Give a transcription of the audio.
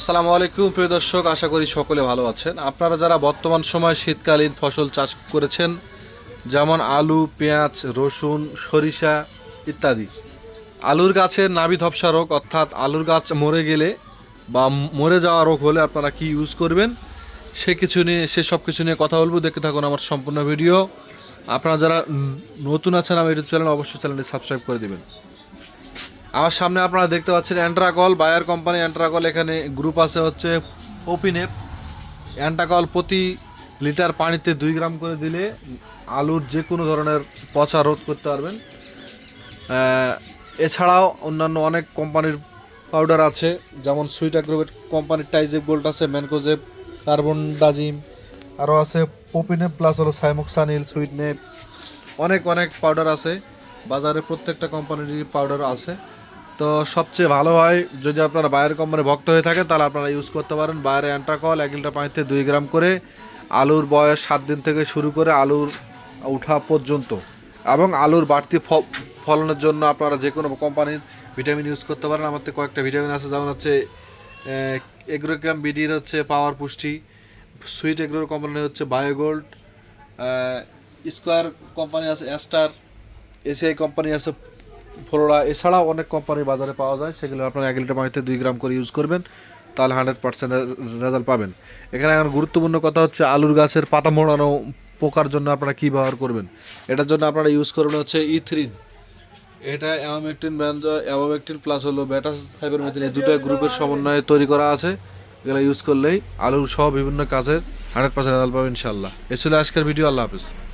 আসসালামু আলাইকুম, প্রিয় দর্শক, আশা করি সকলে ভালো আছেন। আপনারা যারা বর্তমান সময় শীতকালীন ফসল চাষ করেছেন, যেমন আলু, পেঁয়াজ, রসুন, সরিষা ইত্যাদি, আলুর গাছের নাভি ধপসা রোগ, অর্থাৎ আলুর গাছ মরে গেলে বা মরে যাওয়া রোগ হলে আপনারা কি ইউজ করবেন? সে কিছু নিয়ে, সে সব কিছু নিয়ে কথা বলব। দেখতে থাকুন আমার সম্পূর্ণ ভিডিও। আপনারা যারা নতুন আছেন আমার ইউটিউব চ্যানেল, অবশ্যই চ্যানেলটি সাবস্ক্রাইব করে দেবেন। আমার সামনে আপনারা দেখতে পাচ্ছেন অ্যান্ট্রাকল, বায়ার কোম্পানি অ্যান্ট্রাকল। এখানে গ্রুপ আছে হচ্ছে ওপিনেপ অ্যান্ট্রাকল প্রতি লিটার পানিতে দুই গ্রাম করে দিলে আলুর যে কোনো ধরনের পচা রোধ করতে পারবেন। এছাড়াও অন্যান্য অনেক কোম্পানির পাউডার আছে, যেমন সুইট অ্যাগ্রোভেট কোম্পানির টাইজেব গোল্ড আছে ম্যানকোজেব কার্বন, ডাজিম। আরও আছে পপিনেপ প্লাস হলো সাইমোক্সানিল সুইটনেপ অনেক অনেক পাউডার আছে। বাজারে প্রত্যেকটা কোম্পানির পাউডার আছে। তো সবচেয়ে ভালো হয়, যদি আপনারা বায়ার কোম্পানি ভক্ত হয়ে থাকেন, তাহলে আপনারা ইউজ করতে পারেন। বায়ারে অ্যান্ট্রাকল এক লিটার পানিতে দুই গ্রাম করে। আলুর বয়স সাত দিন থেকে শুরু করে আলুর উঠা পর্যন্ত। এবং আলুর বাড়তি ফলনের জন্য আপনারা যে কোনো কোম্পানির ভিটামিন ইউজ করতে পারেন। আমাদের কয়েকটা ভিটামিন আছে, যেমন হচ্ছে এগ্রোগ্রাম বিডির হচ্ছে পাওয়ার পুষ্টি সুইট এগ্রোর কোম্পানি হচ্ছে বায়োগোল্ড স্কোয়ার কোম্পানি আছে অ্যাস্টার এসিআই কোম্পানি আছে ফ্লোরা এছাড়াও অনেক কোম্পানি বাজারে পাওয়া যায়, সেগুলো আপনারা এক লিটার পানিতে দুই গ্রাম করে ইউজ করবেন, তাহলে হান্ড্রেড পার্সেন্ট রেজাল্ট পাবেন। এখানে এখন গুরুত্বপূর্ণ কথা হচ্ছে আলুর গাছের পাতা মোড়ানো, পোকার জন্য আপনারা কী ব্যবহার করবেন? এটার জন্য আপনারা ইউজ করবেন হচ্ছে ইথ্রিন এটা অ্যামামেকটিন ব্র্যান্ড অ্যামামেকটিন প্লাস হলো ব্যাটাস সাইবারমেথিন এই দুটো গ্রুপের সমন্বয়ে তৈরি করা আছে, এগুলো ইউজ করলেই আলুর সহ বিভিন্ন কাজের হান্ড্রেড পার্সেন্ট রেজাল্ট পাবেন ইনশাল্লাহ এ ছিল আজকের ভিডিও আল্লাহ হাফিজ।